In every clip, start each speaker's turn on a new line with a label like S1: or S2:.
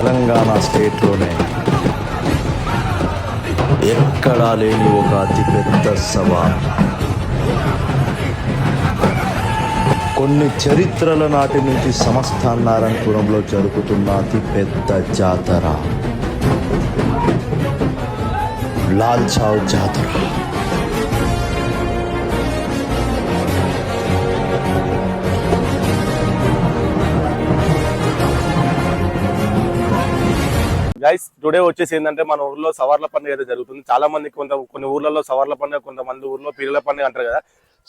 S1: తెలంగాణ స్టేట్లోనే ఎక్కడా లేని ఒక అతిపెద్ద సవాల్ కొన్ని చరిత్రల నాటి నుంచి సమస్థానారంపురంలో జరుగుతున్న అతిపెద్ద జాతర. లాల్ చావ్ జాతర.
S2: గైస్ టుడే వచ్చేసి ఏంటంటే మన ఊర్లో సవర్ల పండుగ అయితే జరుగుతుంది. చాలా మంది కొంత కొన్ని ఊర్లలో సవర్ల పండుగ కొంతమంది ఊర్లో పిల్లల పండుగ అంటారు కదా.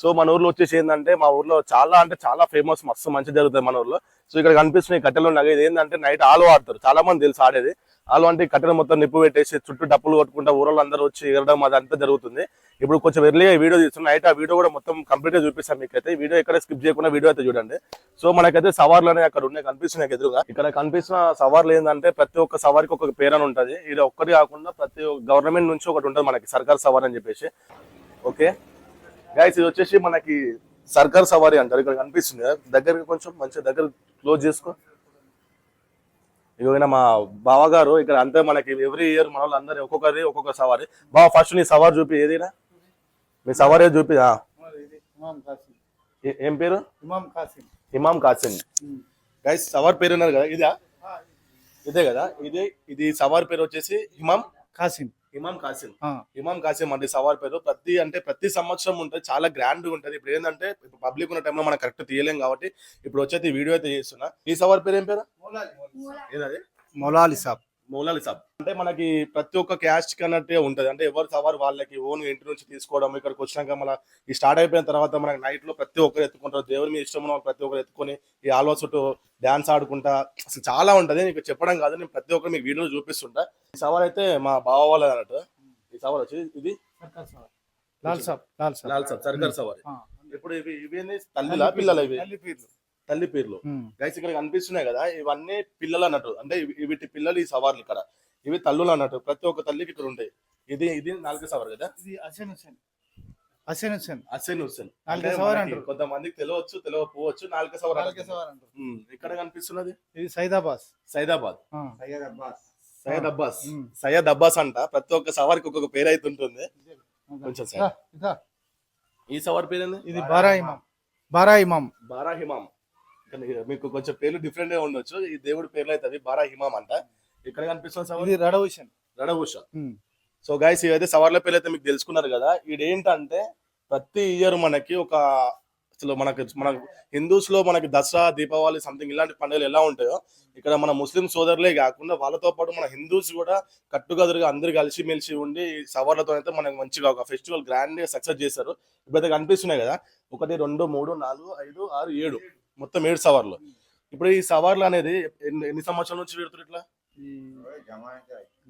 S2: సో మన ఊర్లో వచ్చేసి ఏంటంటే మా ఊర్లో చాలా అంటే చాలా ఫేమస్ మస్తు మంచి జరుగుతుంది మన ఊర్లో. సో ఇక్కడ కనిపిస్తున్న కట్టెలు నగ ఇది ఏంటంటే నైట్ ఆలు ఆడతారు. చాలా మంది తెలుసు ఆడేది? అలాంటి కట్టెలు మొత్తం నిప్పు పెట్టేసి చుట్టూ డప్పులు కొట్టుకుంటా ఊరలో అందరూ వచ్చి ఎగరడం అదంతా జరుగుతుంది. ఇప్పుడు కొంచెం ఎర్లీగా వీడియో తీస్తున్నాం. నైట్ ఆ వీడియో కూడా మొత్తం కంప్లీట్గా చూపిస్తాం మీకైతే. వీడియో ఎక్కడ స్కిప్ చేయకుండా వీడియో అయితే చూడండి. సో మనకైతే సవార్లు అనేవి అక్కడ ఉన్నాయి కనిపిస్తున్నాయి ఎదురుగా. ఇక్కడ కనిపిస్తున్న సవార్లు ఏంటంటే ప్రతి ఒక్క సవారికి ఒక పేరు అని ఇది ఒక్కటి కాకుండా ప్రతి గవర్నమెంట్ నుంచి ఒకటి ఉంటుంది మనకి సర్కార్ సవార్ అని చెప్పేసి. ఓకే? గైస్ ఇది వచ్చేసి మనకి సర్కార్ సవారీ అంటారు. ఇక్కడ కనిపిస్తుంది దగ్గర కొంచెం మంచిగా దగ్గర క్లోజ్ చేసుకో. ఇక మా బావగారు ఇక్కడ అంతే మనకి ఎవ్రీ ఇయర్ మన వాళ్ళు అందరు ఒక్కొక్కరి ఒక్కొక్క సవారీ. బావ ఫస్ట్ నీ సవార్ చూపి ఏదినా? మీ సవారీ చూపి ఏ- పేరు?
S3: ఇమాం కాసిం.
S2: గైస్ సవార్ పేరు ఉన్నారు కదా ఇదా? ఇదే. కదా ఇదే ఇది సవార్ పేరు వచ్చేసి ఇమాం
S3: కాసిం.
S2: ఇమాం కాసిం. ఇమాం కాసిం అంటే సవార్ పేరు. ప్రతి అంటే ప్రతి సంవత్సరం ఉంటుంది చాలా గ్రాండ్ ఉంటుంది. ఇప్పుడు ఏంటంటే ఇప్పుడు పబ్లిక్ ఉన్న టైంలో మనం కరెక్ట్ తీయలేం కాబట్టి ఇప్పుడు వచ్చేది వీడియో అయితే చేస్తున్నా ఈ సవార్ పేరు ఏం పేరు? ఏదది?
S3: మౌలాలి సాబ్.
S2: మౌలాలి సాబ్. అంటే మనకి ప్రతి ఒక్క క్యాస్ట్ కన్నట్టే ఉంటది. అంటే ఎవరు సవార్ వాళ్ళకి ఓన్ ఇంటి నుంచి తీసుకోవడం ఇక్కడికి వచ్చినాక మన ఈ స్టార్ట్ అయిపోయిన తర్వాత మనకి నైట్లో ప్రతి ఒక్కరు ఎత్తుకుంటారు. దేవుని మీద ఇష్టం ఉన్న ప్రతి ఒక్కరు ఎత్తుకొని ఈ ఆల్వా చుట్టూ డాన్స్ ఆడుకుంటా. అసలు చాలా ఉంటది. నీకు చెప్పడం కాదు. నేను ప్రతి ఒక్కరు మీకు వీడియో చూపిస్తుంటా. ఈ సవార్ అయితే మా బావ వాళ్ళది అన్నట్టు. ఈ సవార్ వచ్చి ఇది?
S3: లాల్ సాబ్. లాల్ సాబ్.
S2: లాల్ సాబ్. సర్కార్ సవారి. ఇప్పుడు ఇవి ఇవి తల్లిలా పిల్లల ఇవి.
S3: తల్లి పీర్లు.
S2: గైస్ ఇక్కడ కనిపిస్తున్నాయి కదా ఇవన్నీ పిల్లలు అన్నట్టు. అంటే వీటి పిల్లలు ఈ సవార్లు ఇక్కడ. ఇవి తల్లులు అన్నట్టు. ప్రతి ఒక్క తల్లికి ఇక్కడ ఉంటాయి. ఇది ఇది నాలుగు సవార్ కదా?
S3: ఇది హసన్ హుసేన్ హసన్ హుసేన్ నాలుగు సవార్
S2: మనకి
S3: అంటారు.
S2: కొంతమందికి తెలియవచ్చు తెలియకపోవచ్చు నాలుగు సవార్
S3: నాలుగే
S2: అంటారు.
S3: సవార్ అంటారు.
S2: ఉమ్, ఇక్కడ కనిపిస్తున్నది?
S3: ఇది సైదాబాద్.
S2: సైదాబాద్.
S3: ఆ,
S2: సయ్యద్ అబ్బాస్. సయ్యద్ అబ్బాస్ అంట. ప్రతి ఒక్క సవార్కి ఒక్కొక్క పేరు అయితే ఉంటుంది కొంచెం
S3: ఇదా, ఇదా.
S2: ఈ సవార్ పేరు ఏంది
S3: ఇది బారా ఇమాం బారా ఇమాం
S2: బారా హిమాం కానీ మీకు కొంచెం పేర్లు డిఫరెంట్గా ఉండొచ్చు. ఈ దేవుడి పేర్లు అయితే అవి బారా హిమాం అంట. ఇక్కడ కనిపిస్తున్న సవార్
S3: ఇది రడ హుసేన్
S2: రడభూష
S3: ఉమ్,
S2: సో గైస్ ఇవైతే సవార్ల పేర్లు అయితే మీకు తెలుసుకున్నారు కదా. ఇది ఏంటంటే ప్రతి ఇయర్ మనకి ఒక అసలు మనకి మన హిందూస్లో మనకి దసరా దీపావళి సంథింగ్ ఇలాంటి పండుగలు ఎలా ఉంటాయో ఇక్కడ మన ముస్లిం సోదరులే కాకుండా వాళ్ళతో పాటు మన హిందూస్ కూడా కట్టుగదురుగా అందరు కలిసి మెలిసి ఉండి ఈ సవార్లతో అయితే మనకి మంచిగా ఒక ఫెస్టివల్ గ్రాండ్గా సక్సెస్ చేస్తారు ఇప్పుడైతే కనిపిస్తున్నాయి కదా. ఒకటి రెండు మూడు నాలుగు ఐదు ఆరు ఏడు. మొత్తం ఏడు సవార్లు. ఇప్పుడు ఈ సవార్లు అనేది ఎన్ని ఎన్ని సంవత్సరాల నుంచి పెడుతున్నారు ఇట్లా?
S3: ఈ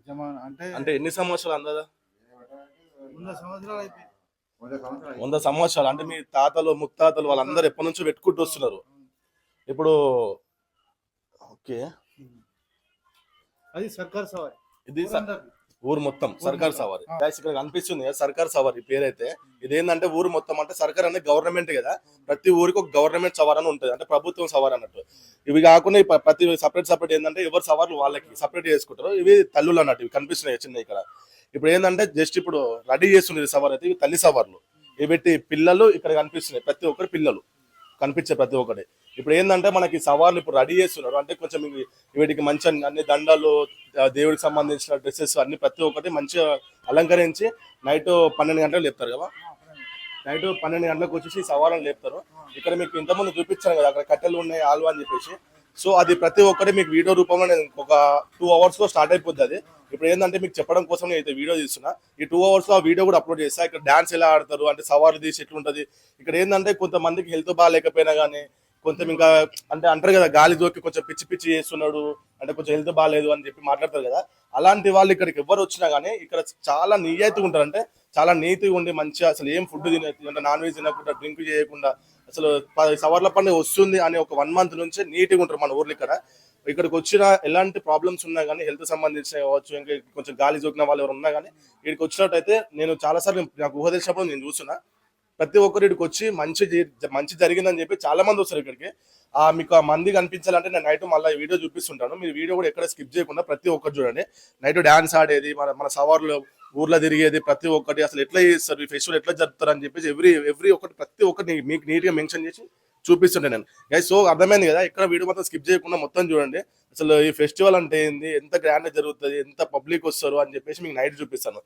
S3: జమాన్ అంటే
S2: అంటే ఎన్ని సంవత్సరాలు అందదా?
S3: వంద సంవత్సరాలు
S2: అంటే మీ తాతలు ముత్తాతలు వాళ్ళందరూ ఎప్పటి నుంచో పెట్టుకుంటూ వస్తున్నారు. ఇప్పుడు ఓకే.
S3: అది సర్కార్ సవారి.
S2: ఇది. ఊరు మొత్తం సర్కార్ సవారి. ఇక్కడ కనిపిస్తుంది కదా సర్కార్ సవారి పేరైతే. ఇదేంటంటే ఊరు మొత్తం అంటే సర్కార్ అనేది గవర్నమెంట్ కదా. ప్రతి ఊరికి ఒక గవర్నమెంట్ సవార్ అని ఉంటుంది. అంటే ప్రభుత్వం సవార్ అన్నట్టు. ఇవి కాకుండా ప్రతి సపరేట్ సపరేట్ ఏంటంటే ఎవరు సవార్లు వాళ్ళకి సపరేట్ చేసుకుంటారు ఇవి తల్లులు అన్నట్టు ఇవి కనిపిస్తున్నాయి చిన్న ఇక్కడ. ఇప్పుడు ఏంటంటే జస్ట్ ఇప్పుడు రెడీ చేస్తుంది సవార్ అయితే ఇవి తల్లి సవార్లు. ఇవి పెట్టి పిల్లలు ఇక్కడ కనిపిస్తున్నాయి. ప్రతి ఒక్కరు పిల్లలు. కనిపించే ప్రతి ఒక్కటి. ఇప్పుడు ఏంటంటే మనకి సవార్లు ఇప్పుడు రెడీ చేస్తున్నారు. అంటే కొంచెం వీటికి మంచి అన్ని దండలు దేవుడికి సంబంధించిన డ్రెస్సెస్ అన్ని ప్రతి ఒక్కటి మంచిగా అలంకరించి నైట్ పన్నెండు గంటలకు లేపుతారు కదా? నైట్ పన్నెండు గంటలకు వచ్చేసి సవాళ్ళని లేపుతారు. ఇక్కడ మీకు ఇంతకుముందు చూపించాను కదా అక్కడ కట్టెలు ఉన్నాయి ఆల్వా అని చెప్పేసి. సో అది ప్రతి ఒక్కటి మీకు వీడియో రూపంలో ఒక టూ అవర్స్లో స్టార్ట్ అయిపోద్ది అది. ఇప్పుడు ఏంటంటే మీకు చెప్పడం కోసం నేను అయితే వీడియో తీస్తున్నా. ఈ టూ అవర్స్లో ఆ వీడియో కూడా అప్లోడ్ చేస్తా ఇక్కడ డాన్స్ ఎలా ఆడతారు? అంటే సవారు తీసి ఎట్లుంటది? ఇక్కడ ఏంటంటే కొంతమందికి హెల్త్ బాగాలేకపోయినా కానీ కొంచెం ఇంకా అంటే అంటారు కదా గాలి దోకి కొంచెం పిచ్చి పిచ్చి చేస్తున్నాడు అంటే కొంచెం హెల్త్ బాగాలేదు అని చెప్పి మాట్లాడతారు కదా. అలాంటి వాళ్ళు ఇక్కడికి ఎవరు వచ్చినా కానీ ఇక్కడ చాలా నియతిగా ఉంటారు అంటే చాలా నీతిగా ఉండి మంచిగా అసలు ఏం ఫుడ్ తిన అంటే నాన్ వెజ్ తినకుండా డ్రింక్ చేయకుండా అసలు పది సవర్ల పండుగ వస్తుంది అని ఒక వన్ మంత్ నుంచి నీట్గా ఉంటారు మన ఊర్లో ఇక్కడ. ఇక్కడికి వచ్చిన ఎలాంటి ప్రాబ్లమ్స్ ఉన్నా కానీ హెల్త్ సంబంధించిన కావచ్చు ఇంకా కొంచెం గాలి జోకిన వాళ్ళు ఎవరు ఉన్నా కానీ ఇక్కడికి వచ్చినట్టయితే నేను చాలా సార్లు నాకు ఊహ తెలిసినప్పుడు నేను చూస్తున్నా. ప్రతి ఒక్కరు ఇక్కడికి వచ్చి మంచి మంచి జరిగిందని చెప్పి చాలా మంది వస్తారు ఇక్కడికి. ఆ మీకు ఆ మంది కనిపించాలంటే నేను నైట్ మళ్ళీ వీడియో చూపిస్తుంటాను. మీరు వీడియో కూడా ఎక్కడ స్కిప్ చేయకుండా ప్రతి ఒక్కరు చూడండి. నైట్ డాన్స్ ఆడేది మన మన సవార్లు ఊర్లో తిరిగేది ప్రతి ఒక్కటి అసలు ఎట్లా చేస్తారు? ఈ ఫెస్టివల్ ఎట్లా జరుపుతారు అని చెప్పేసి ఎవ్రీ ఎవ్రీ ఒక్కటి ప్రతి ఒక్కటి మీకు నీట్గా మెన్షన్ చేసి చూపిస్తుంటే నేను. గైస్ సో అర్థమైంది కదా? ఇక్కడ వీడియో మొత్తం స్కిప్ చేయకుండా మొత్తం చూడండి. అసలు ఈ ఫెస్టివల్ అంటే ఏంది? ఎంత గ్రాండ్ జరుగుతుంది? ఎంత పబ్లిక్ వస్తారు? అని చెప్పేసి మీకు నైట్ చూపిస్తాను.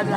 S2: आज